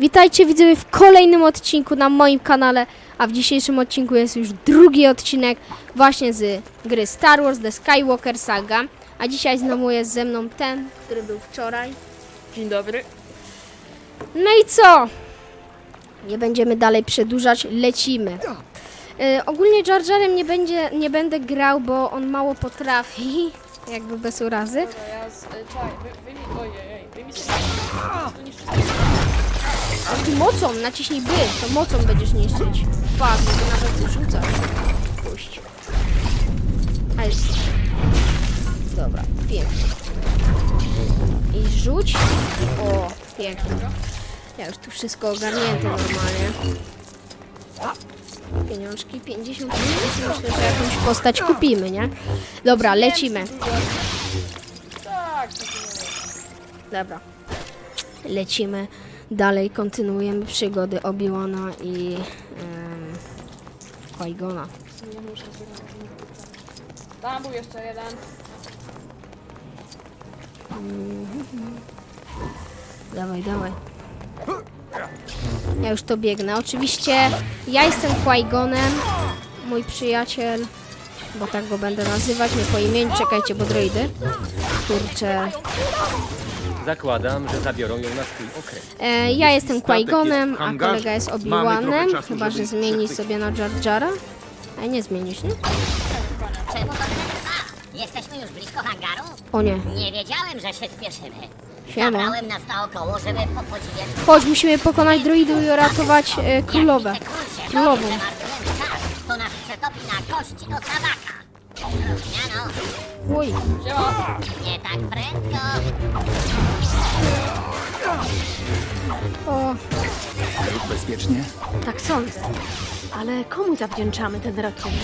Witajcie widzowie w kolejnym odcinku na moim kanale, a w dzisiejszym odcinku jest już drugi odcinek właśnie z gry Star Wars The Skywalker Saga. A dzisiaj znowu jest ze mną ten, który był wczoraj. Dzień dobry. No i co? Nie będziemy dalej przedłużać, lecimy. E, ogólnie Jar Jarem nie, będzie, nie będę grał, bo on mało potrafi, jakby bez urazy. Dobra, ja z... Czekaj, wy, wy mi... Ojej, wy mi sobie... A ty mocą, naciśnij by, to mocą będziesz niszczyć. Patrz, to nawet rzucasz. Puść. Ale... Dobra, pięknie. I rzuć. O, pięknie. Ja już tu wszystko ogarnięte normalnie. Pieniążki 50 milionów. Myślę, że jakąś postać kupimy, nie? Dobra, lecimy. Dobra. Lecimy dalej, kontynuujemy przygody Obi-Wana i um, Qui-Gona. Nie muszę. Tam był jeszcze jeden. Dawaj, dawaj. Ja już to biegnę. Oczywiście ja jestem Qui-Gonem, mój przyjaciel, bo tak go będę nazywać, nie po imieniu. Czekajcie, bo droidy. Kurczę. Zakładam, że zabiorą ją na swój okręt. E, ja jestem Statek Qui-Gonem, jest w a hangarze. kolega jest Mamy Obi-Wanem. trochę czasu, Chyba, że zmieni przechwycić. sobie na Jar Jara. A nie zmienisz, nie? Czemu to trwa? Jesteśmy już blisko hangaru? O nie. Nie wiedziałem, że się spieszymy. Siema. Zabrałem nas naokoło, żeby Chodź, musimy pokonać druidów i uratować e, królowę. Królową. to nas przetopi na kości do sabaka. Siema. Nie tak prędko. o, Już bezpiecznie? Tak sądzę. Ale komu zawdzięczamy ten ratunek?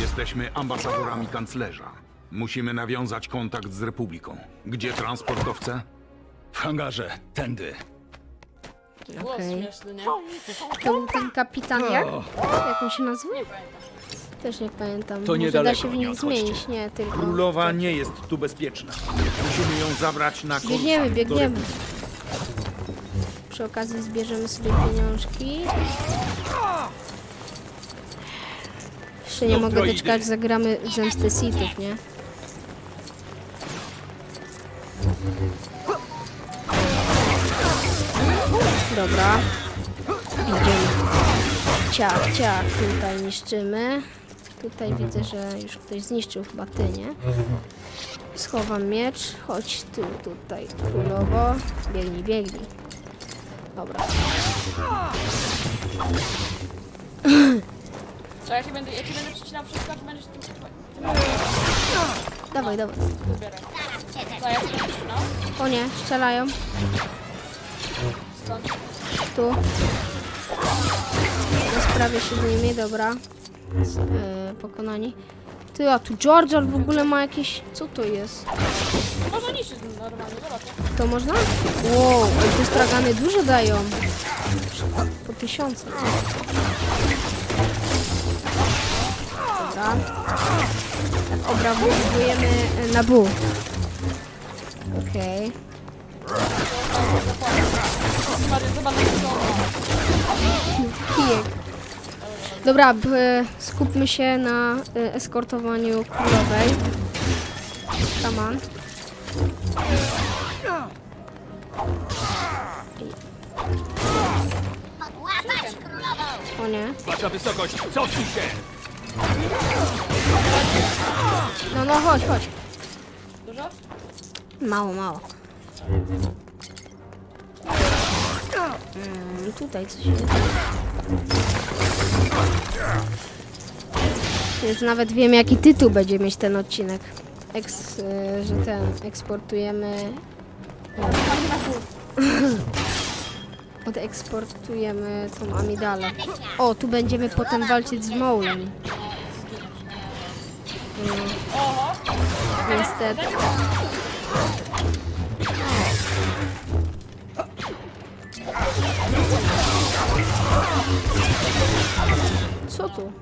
Jesteśmy ambasadorami kanclerza. Musimy nawiązać kontakt z Republiką. Gdzie transportowce? W hangarze, tędy. Okej. nie? to był ten kapitan jak? Jak on się nazywa? Też nie pamiętam. To Może da niedaleko, się w nie odchodźcie. zmienić, nie, tylko... Królowa nie jest tu bezpieczna. Musimy ją zabrać na Biegniemy, do biegniemy. Republiki. Przy okazji zbierzemy sobie pieniążki. Jeszcze nie No, mogę doczekać, zagramy w Zemstę Sithów, nie? Dobra. Idziemy. Ciach, ciach, tutaj niszczymy. Tutaj widzę, że już ktoś zniszczył chyba ty, nie? Schowam miecz. Chodź tu, tutaj, królowo. Biegnij, biegnij. Dobra. Czekaj, ja ci będę, ja będę przycinał wszystko, a ty będziesz tym... tym- Dawaj, dawaj. To ja ci będę przycinał. O nie, strzelają. Stąd. Tu. Rozprawię się z nimi, dobra. Z, e, pokonani. Ty, a tu George w ogóle ma jakieś... Co to jest? Można niszczyć normalnie, zobacz. To można? Wow, ej, te stragany dużo dają. Po tysiące. Dobra. Obrawujemy e, na bu. Okej. Ma. Kijek. Dobra, b, skupmy się na y, eskortowaniu królowej. Podłapać królową! O nie. Wasza wysokość, cofnij się! No, no, chodź, chodź. Dużo? Mało, mało. Mm, tutaj coś jest. Już nawet wiem, jaki tytuł będzie mieć ten odcinek. Eks, y, że ten, eksportujemy... Odeksportujemy tą amidalę. O, tu będziemy potem walczyć z Mołem. Mm, Oho. niestety. Co tu?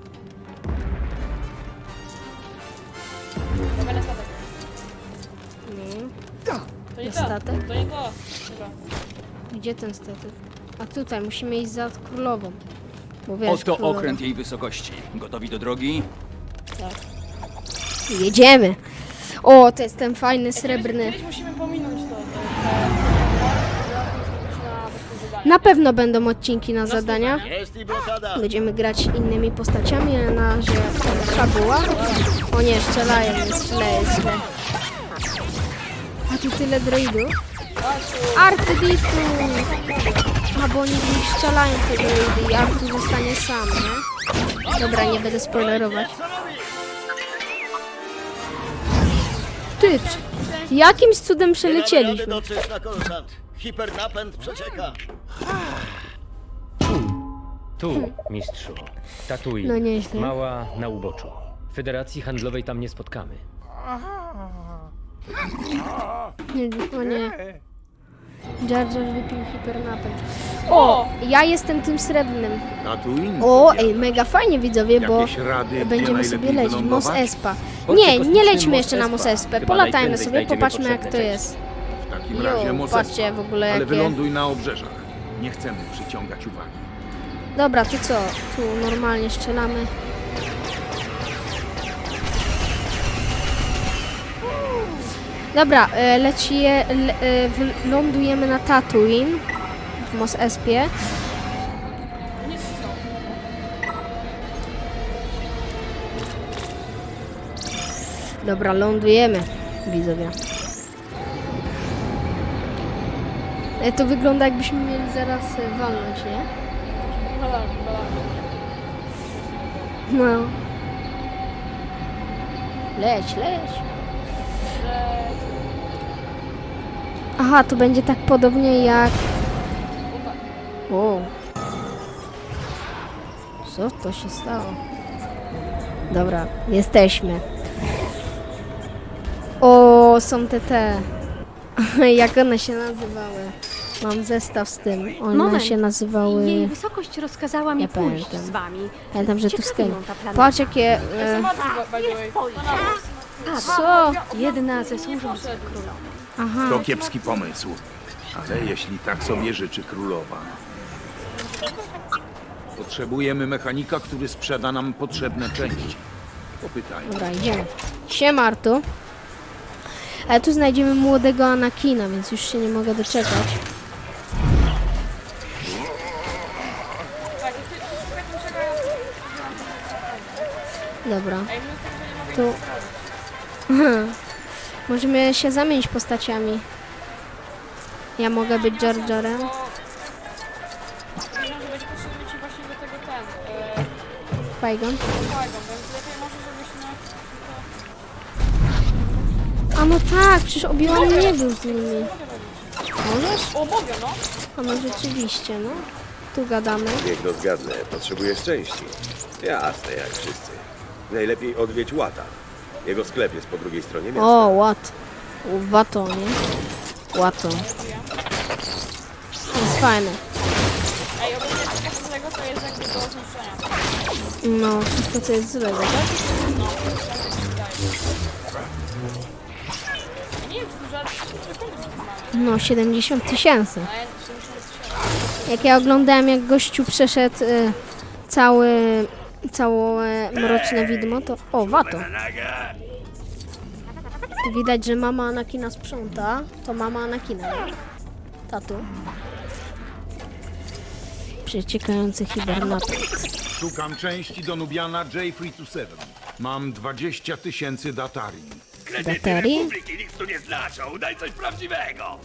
To będę statek. To nie to. Statek? To nie to. Dobra. Gdzie ten statek? A tutaj musimy iść za królową. Bo wiesz, Oto królowa. okręt jej wysokości. Gotowi do drogi? Jedziemy. O, to jest ten fajny, srebrny. Kiedyś musimy pominąć to. te- te- na pewno będą odcinki na zadania. Będziemy grać innymi postaciami, a na razie fabuła. O nie, strzelają, jest źle, jest źle. A tu tyle droidów. Artyditu! A bo oni strzelają te droidy i Artu zostanie sam, nie? Dobra, nie będę spoilerować. Ty, jakimś cudem przelecieliśmy. Hipernapęd przecieka. Tu, mistrzu. Tatooine. No nieźle. Mała na uboczu. Federacji handlowej tam nie spotkamy. Nie, o nie. Jar Jar wypił hipernapęd. O, ja jestem tym srebrnym. Tatooine? O, ej, mega fajnie widzowie, bo Jakieś rady, gdzie będziemy sobie lecieć. Mos wylądować? Espa. Nie, nie kosmiczny lećmy Mos jeszcze na Espa. Mos Espę. Chyba Polatajmy najprędzej sobie, znajdziemy popatrzmy jak to części. jest. Takim Jo, razie patrzcie w ogóle Ale jakie- wyląduj na obrzeżach. Nie chcemy przyciągać uwagi. Dobra, to co? Tu normalnie strzelamy. Dobra, e, leci, le, e, lądujemy na Tatooine w Mos Espie. Dobra, lądujemy, widzowie. To wygląda jakbyśmy mieli zaraz e, walnąć, nie? Badam, badam. No. Leć, leć. Aha, to będzie tak podobnie jak... O. Co to się stało? Dobra, jesteśmy. O, są te te. Jak one się nazywały? Mam zestaw z tym. One Moment. się nazywały... Jej wysokość rozkazała mi Ja pójść pamiętam. z wami. Pamiętam, że tu Ciekawi skanie. ją ta planeta. Patrz jakie... Ja E, co? jedna ze służących króla. Aha. To kiepski pomysł. Ale jeśli tak sobie życzy królowa. Potrzebujemy mechanika, który sprzeda nam potrzebne części. Popytaj. Dobra, idziemy. Siema, Artu. Ale tu znajdziemy młodego Anakina, więc już się nie mogę doczekać. Dobra, tu. Możemy się zamienić postaciami. Ja mogę być Jar Jarem. Myślałem, że będzie potrzebny ci właśnie do tego ten... E, Fajgon. fajgon, więc lepiej może żebyśmy... A no tak, przecież Obi-Wan nie był z nimi. Możesz? O, mogę, no. A no rzeczywiście, no. Tu gadamy. Niech no zgadnę, potrzebujesz części. Jasne, jak wszyscy. Najlepiej odwiedź Łata. Jego sklep jest po drugiej stronie miasta. O, łat. Wato, nie? Łato. To jest fajne. Ej, ogólnie wszystko z tego to jest jakby do. No, wszystko co jest złego, tak? No, tak mi się wydaje. Ja nie wiem, czy tu żart... No, 70 tysięcy. A ja 70 Jak ja oglądałem, jak gościu przeszedł y, cały, całe mroczne widmo, to... O, wato. Widać, że mama Anakina sprząta. To mama Anakina? Tatu. Przeciekający hibernapet. Szukam części do Nubiana J327. Mam 20 tysięcy datarii. Baterii? nic tu nie znaczą. Daj coś prawdziwego.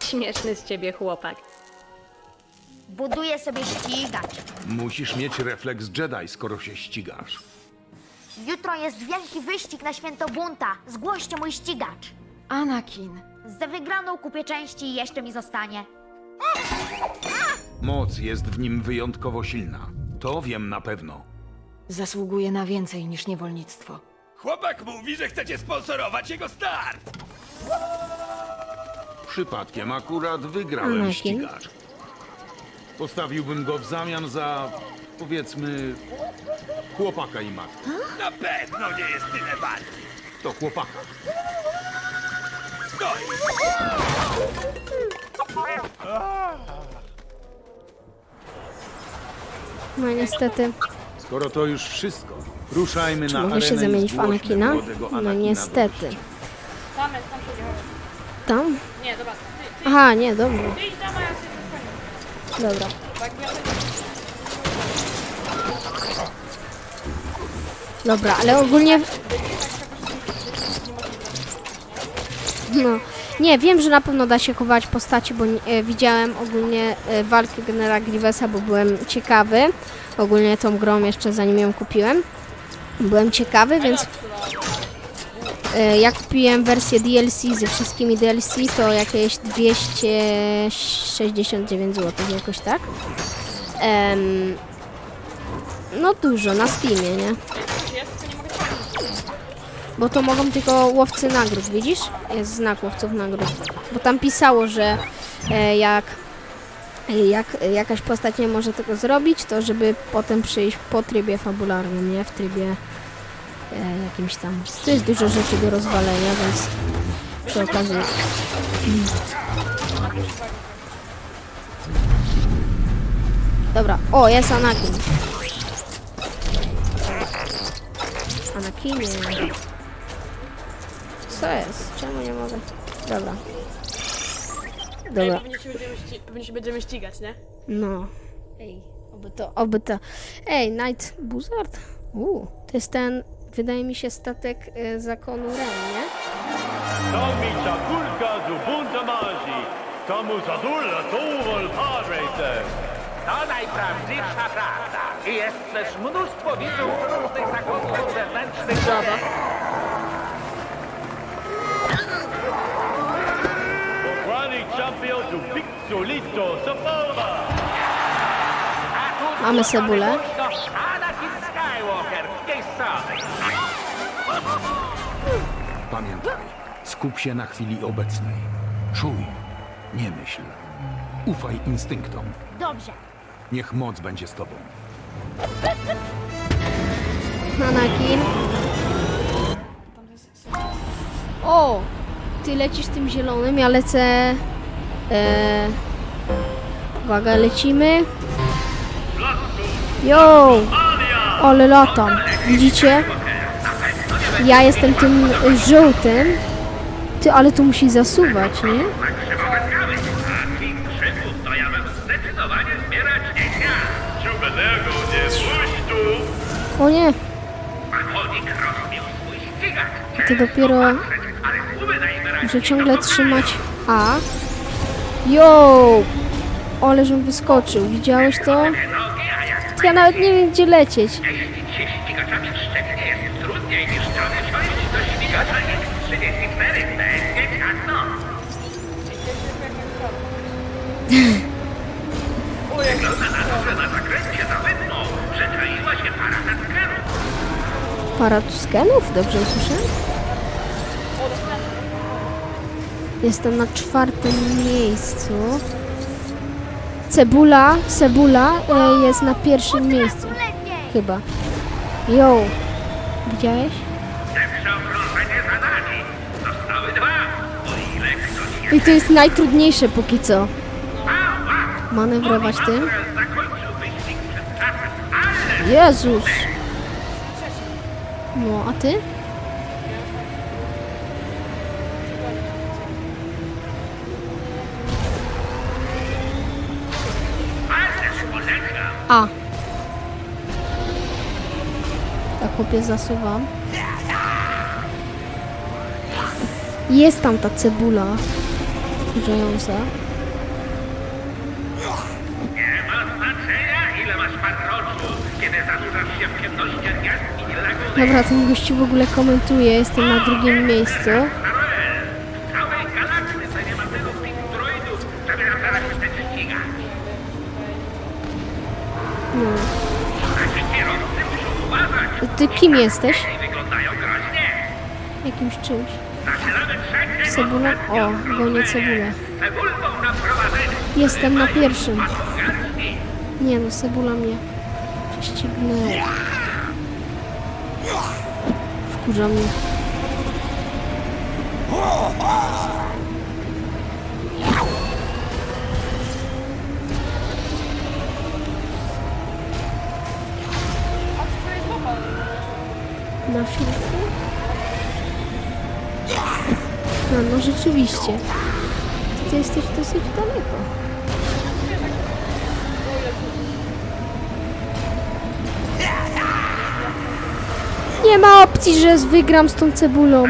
Śmieszny z ciebie chłopak. Buduję sobie ścigacz. Musisz mieć refleks Jedi, skoro się ścigasz. Jutro jest wielki wyścig na święto bunta. Zgłoście mój ścigacz. Anakin. Za wygraną kupię części i jeszcze mi zostanie. Moc jest w nim wyjątkowo silna. To wiem na pewno. Zasługuje na więcej niż niewolnictwo. Chłopak mówi, że chcecie sponsorować jego start. Przypadkiem akurat wygrałem Anakin. ścigacz. Postawiłbym go w zamian za, powiedzmy, chłopaka i matkę. Na pewno nie jest tyle wart. To chłopaka. Stoi. No niestety. Skoro to już wszystko, ruszajmy Czy na mogę się zamienić w Anakina? No niestety. Tam jest, tam siedzi, chodź. Tam? Nie, dobra, ty, ty, Aha, nie, ty idź tam, a ja Dobra. Ja będę... Dobra, ale ogólnie... No. Nie, wiem, że na pewno da się chować postaci, bo e, widziałem ogólnie e, walkę Generała Grievesa, bo byłem ciekawy. Ogólnie tą grą jeszcze zanim ją kupiłem. Byłem ciekawy, więc e, jak kupiłem wersję DLC ze wszystkimi DLC, to jakieś 269 zł, jakoś tak. Em, no dużo, na Steamie, nie? Bo to mogą tylko łowcy nagród, widzisz? Jest znak łowców nagród. Bo tam pisało, że e, jak, jak jakaś postać nie może tego zrobić, to żeby potem przyjść po trybie fabularnym, nie? W trybie e, jakimś tam. Tu jest dużo rzeczy do rozwalenia, więc przy okazji... Dobra, o, jest Anakin. Anakinie. Co jest? Czemu nie mogę? Dobra. Ej, Dobra, pewnie się będziemy, ści- pewnie się będziemy ścigać, nie? no. Ej, oby to, oby to. Ej, Night Buzzard? Uuu, to jest ten, wydaje mi się, statek y, zakonu Ren, nie? Chakulka Zubunta Mazi, Zadulla Towol Padrejse. To najprawdziwsza prawda. I jest też mnóstwo widzów różnych zakonów zewnętrznych. Mamy cebulę. Pamiętaj, skup się na chwili obecnej. Czuj, nie myśl. Ufaj instynktom. Dobrze. Niech moc będzie z tobą. Anakin. O! Ty lecisz tym zielonym, ja lecę... E, uwaga, lecimy. Yo! Ale latam. Widzicie? Ja jestem tym żółtym. Ty, ale to musi zasuwać, nie? Tu. O nie! To dopiero... Muszę ciągle trzymać A. Yo! Ale żebym wyskoczył. Widziałeś to? Ja nawet nie wiem, gdzie lecieć. Para Tuskenów? Dobrze usłyszałem? Jestem na czwartym miejscu. Cebula, Cebula e, jest na pierwszym miejscu. Chyba. Yo. Widziałeś? I to jest najtrudniejsze póki co. Manewrować tym. Jezus. No, a ty? A. Tak chłopie zasuwam. Jest tam ta cebula. Wkurzająca. Ile masz patroczu, kiedy zanurzasz się w ciemności gwiazd i laguny? Dobra, ten gościu w ogóle komentuje. Jestem na drugim miejscu. Ty kim jesteś? Jakimś czymś. Cebulą? O, gonię cebulę. Jestem na pierwszym. Nie no, cebula mnie prześcignęła. Wkurza mnie. Środku? No, no rzeczywiście. Ty jesteś dosyć daleko. Nie ma opcji, że wygram z tą cebulą.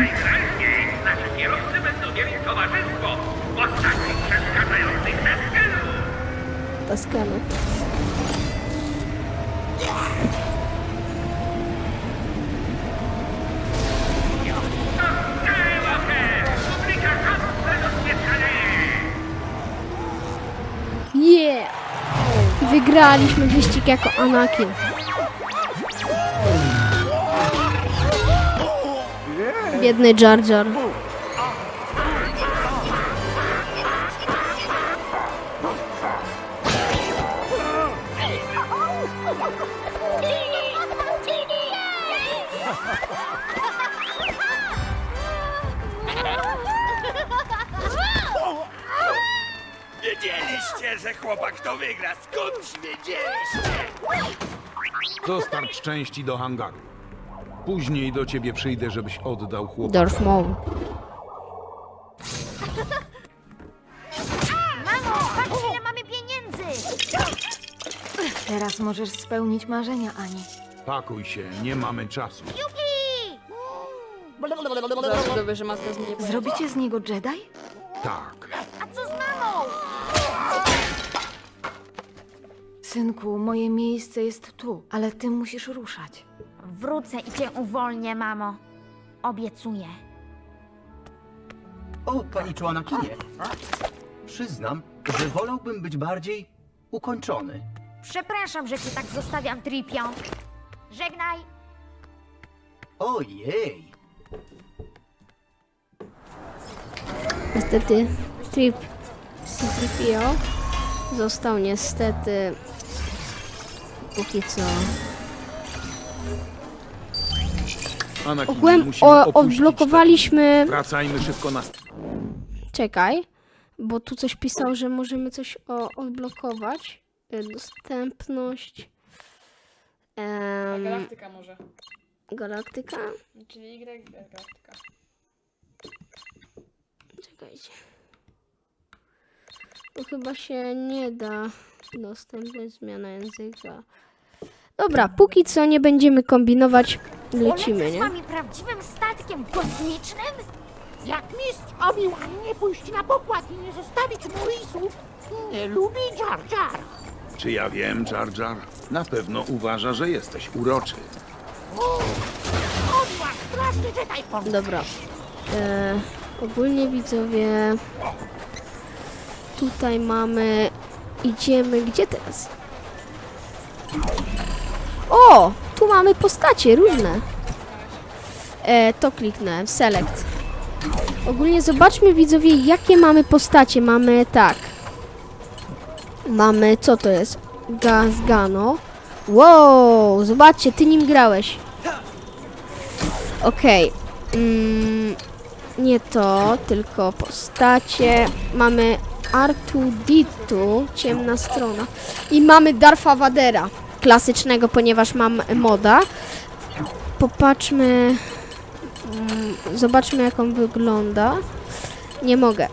Nasze Yeah! Wygraliśmy wyścig jako Anakin. Biedny Jar Jar. Chłopak to wygra. Skąd wiedzieliście? Dostarcz części do hangaru. Później do ciebie przyjdę, żebyś oddał chłopaka. Darth Maul. Mamo, patrz ile mamy pieniędzy! Teraz możesz spełnić marzenia, Ani. Pakuj się, nie mamy czasu. Jupi! Zaraz się dowie, że matka z mnie pojechała. Zrobicie z niego Jedi? Tak. Synku, moje miejsce jest tu, ale ty musisz ruszać. Wrócę i cię uwolnię, mamo. Obiecuję. O, paniczu Anakinie. Przyznam, że wolałbym być bardziej ukończony. Przepraszam, że cię tak zostawiam, Tripio. Żegnaj. Ojej. Niestety Trip C-3PO został niestety póki co Anakin, Ogółem musimy o, opuścić odblokowaliśmy ten- Wracajmy szybko na... Czekaj, bo tu coś pisał, że możemy coś o, odblokować. E, Dostępność. A Em, galaktyka może. galaktyka. Czyli Y, galaktyka. Czekajcie. To chyba się nie da. Dostępność, zmiana języka. Dobra, póki co nie będziemy kombinować. Lecimy, Polecę z nie? wami prawdziwym statkiem kosmicznym? Jak mistrz Obi-Wan nie pójść na pokład i nie zostawić Morisów, nie lubi Jar Jar. Czy ja wiem, Jar Jar? Na pewno uważa, że jesteś uroczy. Obi-Wan, straszny Jedi po Dobra. E, ogólnie widzowie. Tutaj mamy. Idziemy. Gdzie teraz? O! Tu mamy postacie różne. E, to kliknąłem. Select. Ogólnie zobaczmy widzowie, jakie mamy postacie. Mamy tak. Mamy, co to jest? Gazgano. Wow, zobaczcie, ty nim grałeś. Okej. Mm, nie to, tylko postacie. Mamy Artuditu, ciemna strona. I mamy Darfa Vadera, klasycznego, ponieważ mam moda. Popatrzmy. Mm, zobaczmy, jak on wygląda. Nie mogę.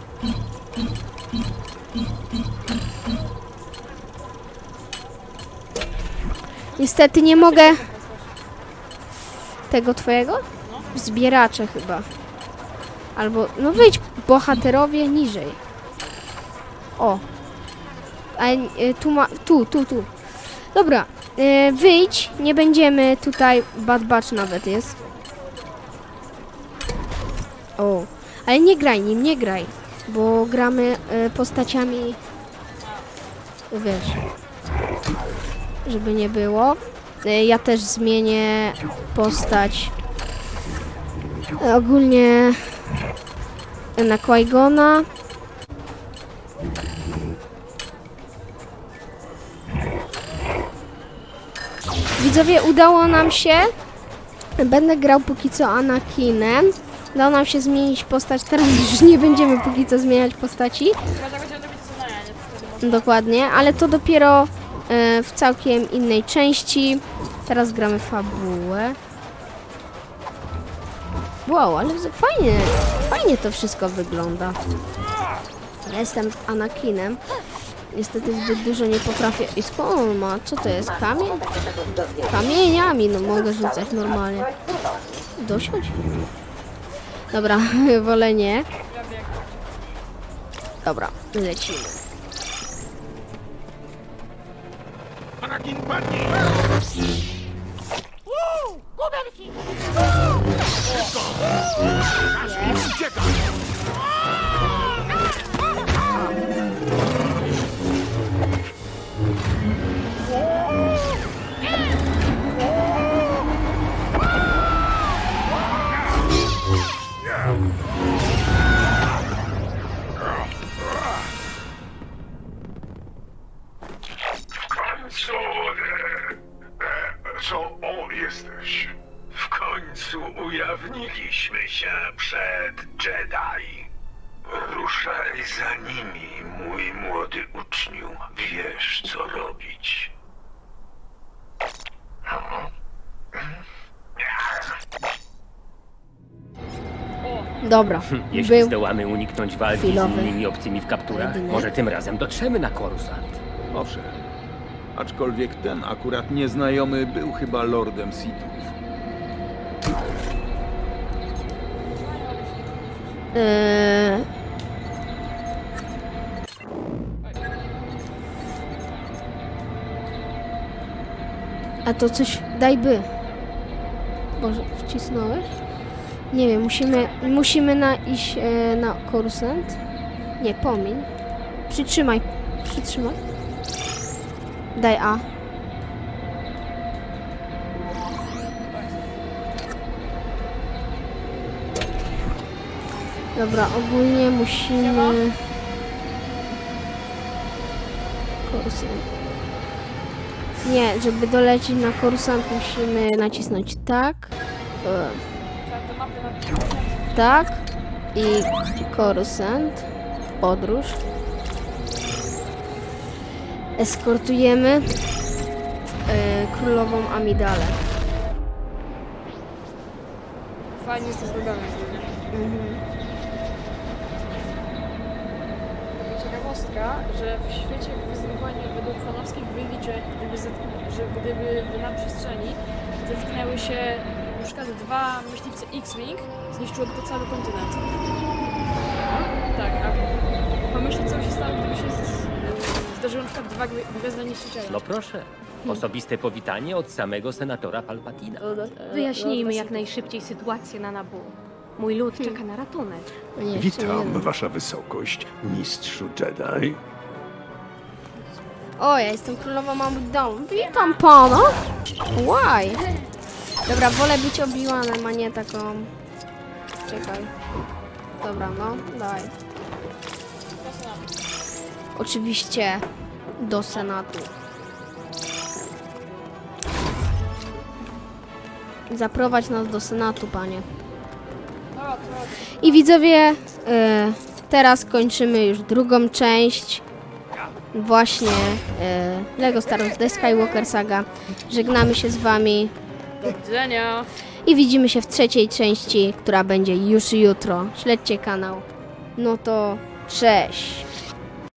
Niestety nie mogę tego twojego? Zbieracze chyba. Albo, no wyjdź, bohaterowie niżej. O. A e, tu ma, tu, tu, tu. Dobra, e, wyjdź, nie będziemy tutaj, Bad Batch nawet jest. O, ale nie graj nim, nie graj, bo gramy e, postaciami, wiesz, żeby nie było. E, ja też zmienię postać E, Ogólnie na Qui-Gona. Widzowie, udało nam się. Będę grał póki co Anakinem. Udało nam się zmienić postać. Teraz już nie będziemy póki co zmieniać postaci. Dokładnie, ale to dopiero e, w całkiem innej części. Teraz gramy fabułę. Wow, ale fajnie, fajnie to wszystko wygląda. Jestem Anakinem. Niestety zbyt dużo nie potrafię. I skąd on ma? Co to jest? Kamień? Kamieniami, no mogę rzucać normalnie. Dosiądź? Dobra, wolę nie. Dobra, lecimy. Jest. Uciekaj! Jesteś? W końcu ujawniliśmy się przed Jedi. Ruszaj za nimi, mój młody uczniu. Wiesz, co robić. Dobra, Jeśli był. zdołamy uniknąć walki chwilowy z innymi obcymi w kapturach, pojedynek. może tym razem dotrzemy na Korusant. Owszem. Aczkolwiek ten akurat nieznajomy był chyba lordem Sithów. Eee... A to coś, daj by. Boże, wcisnąłeś? Nie wiem, musimy, musimy na iść e, na korusent. Nie, pomiń. Przytrzymaj, przytrzymaj. Daj A. Dobra, ogólnie musimy... Korusant. Nie, żeby dolecieć na korusant musimy nacisnąć tak. e. Tak. I korusant. Podróż. Eskortujemy e, królową Amidalę. Fajnie jest to zrobione. Mhm. Ciekawostka, że w świecie Gwiezdnych według fanowskich wyliczeń, gdyby, że gdyby na przestrzeni zetknęły się na przykład dwa myśliwce X-Wing, zniszczyłoby to cały kontynent. Tak, a pomyśl co by się stało, gdyby się zdarzyło na przykład dwa gwiazdy niszczyciele. No proszę. Osobiste powitanie od samego senatora Palpatina. Wyjaśnijmy jak najszybciej sytuację na Nabu. Mój lud czeka na ratunek. Nie, jeden. wasza wysokość, mistrzu Jedi. O, ja jestem królową Amidalą. Witam pana. Why? Dobra, wolę być obiłanem, a nie taką... Czekaj. Dobra, no, daj. Oczywiście do Senatu. Zaprowadź nas do Senatu, panie. I widzowie, e, teraz kończymy już drugą część właśnie e, Lego Star Wars The Skywalker Saga. Żegnamy się z wami Do widzenia! i widzimy się w trzeciej części, która będzie już jutro. Śledźcie kanał. No to cześć!